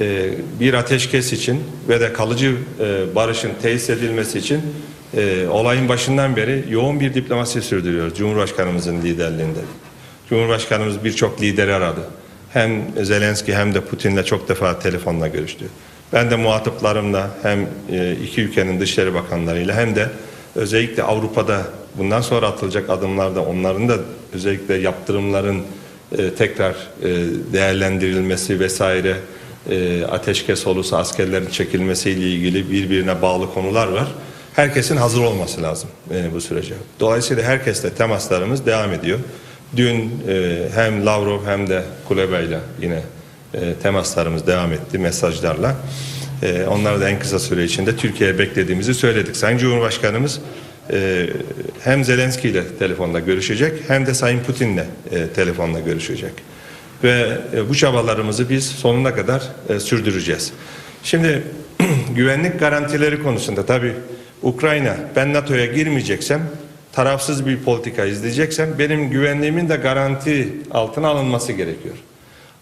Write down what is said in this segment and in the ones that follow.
e, bir ateşkes için ve de kalıcı e, barışın tesis edilmesi için e, olayın başından beri yoğun bir diplomasi sürdürüyoruz Cumhurbaşkanımızın liderliğinde. Cumhurbaşkanımız birçok lideri aradı. Hem Zelenski hem de Putin'le çok defa telefonla görüştü. Ben de muhataplarımla hem iki ülkenin dışişleri bakanlarıyla hem de özellikle Avrupa'da bundan sonra atılacak adımlarda onların da özellikle yaptırımların tekrar değerlendirilmesi vesaire e, ateşkes olursa askerlerin çekilmesiyle ilgili birbirine bağlı konular var. Herkesin hazır olması lazım e, bu sürece. Dolayısıyla herkesle temaslarımız devam ediyor. Dün e, hem Lavrov hem de Kuleba ile yine e, temaslarımız devam etti mesajlarla. E, onları da en kısa süre içinde Türkiye'ye beklediğimizi söyledik. Sayın Cumhurbaşkanımız e, hem Zelenski ile telefonda görüşecek hem de Sayın Putin'le e, telefonla görüşecek. Ve e, bu çabalarımızı biz sonuna kadar e, sürdüreceğiz. Şimdi güvenlik garantileri konusunda tabii Ukrayna ben NATO'ya girmeyeceksem tarafsız bir politika izleyeceksem benim güvenliğimin de garanti altına alınması gerekiyor.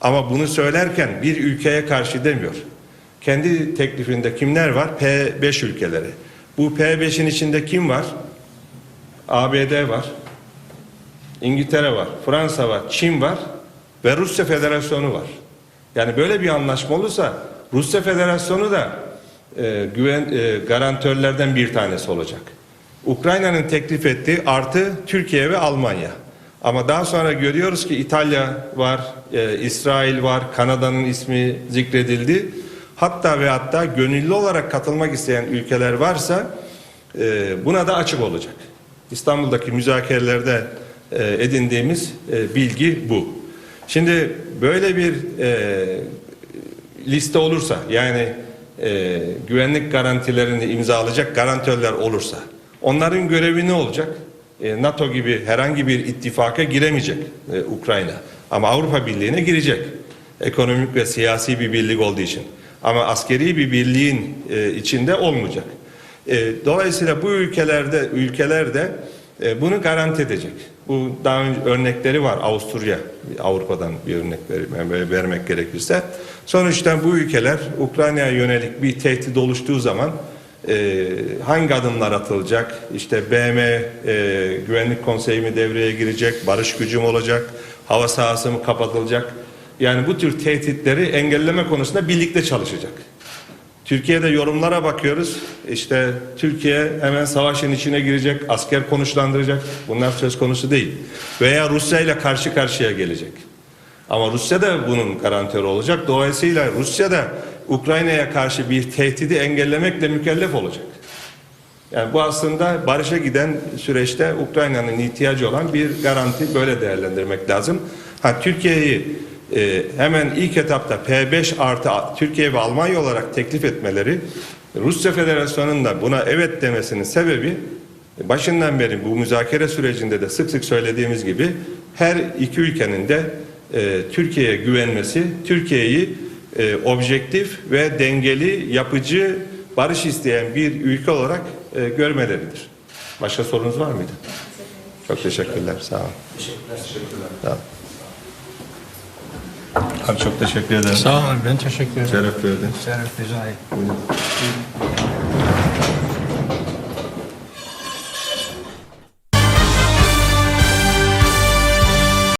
Ama bunu söylerken bir ülkeye karşı demiyor. Kendi teklifinde kimler var? P5 ülkeleri. Bu P5'in içinde kim var? ABD var. İngiltere var. Fransa var. Çin var. Ve Rusya Federasyonu var. Yani böyle bir anlaşma olursa Rusya Federasyonu da e, güven e, garantörlerden bir tanesi olacak. Ukrayna'nın teklif ettiği artı Türkiye ve Almanya. Ama daha sonra görüyoruz ki İtalya var, e, İsrail var, Kanada'nın ismi zikredildi. Hatta ve hatta gönüllü olarak katılmak isteyen ülkeler varsa e, buna da açık olacak. İstanbul'daki müzakerelerde e, edindiğimiz e, bilgi bu. Şimdi böyle bir e, liste olursa yani e, güvenlik garantilerini imzalayacak garantörler olursa onların görevi ne olacak? E, NATO gibi herhangi bir ittifaka giremeyecek e, Ukrayna ama Avrupa Birliği'ne girecek. Ekonomik ve siyasi bir birlik olduğu için. Ama askeri bir birliğin e, içinde olmayacak. E, dolayısıyla bu ülkelerde ülkelerde bunu garanti edecek. Bu daha önce örnekleri var Avusturya Avrupa'dan bir örnek ver- vermek gerekirse. Sonuçta bu ülkeler Ukrayna'ya yönelik bir tehdit oluştuğu zaman e, hangi adımlar atılacak? İşte BM e, Güvenlik Konseyi mi devreye girecek? Barış gücü mü olacak? Hava sahası mı kapatılacak? Yani bu tür tehditleri engelleme konusunda birlikte çalışacak. Türkiye'de yorumlara bakıyoruz. İşte Türkiye hemen savaşın içine girecek, asker konuşlandıracak. Bunlar söz konusu değil. Veya Rusya ile karşı karşıya gelecek. Ama Rusya da bunun garantörü olacak. Dolayısıyla Rusya da Ukrayna'ya karşı bir tehdidi engellemekle mükellef olacak. Yani bu aslında barışa giden süreçte Ukrayna'nın ihtiyacı olan bir garanti böyle değerlendirmek lazım. Ha Türkiye'yi e, hemen ilk etapta P5 artı Türkiye ve Almanya olarak teklif etmeleri Rusya Federasyonu'nun da buna evet demesinin sebebi başından beri bu müzakere sürecinde de sık sık söylediğimiz gibi her iki ülkenin de e, Türkiye'ye güvenmesi, Türkiye'yi e, objektif ve dengeli, yapıcı, barış isteyen bir ülke olarak e, görmeleridir. Başka sorunuz var mıydı? Çok teşekkürler. Sağ olun. Teşekkürler. Sağ olun. Abi çok teşekkür ederim. Sağ olun ben teşekkür ederim. Şeref verdin. Şeref ait. Buyurun.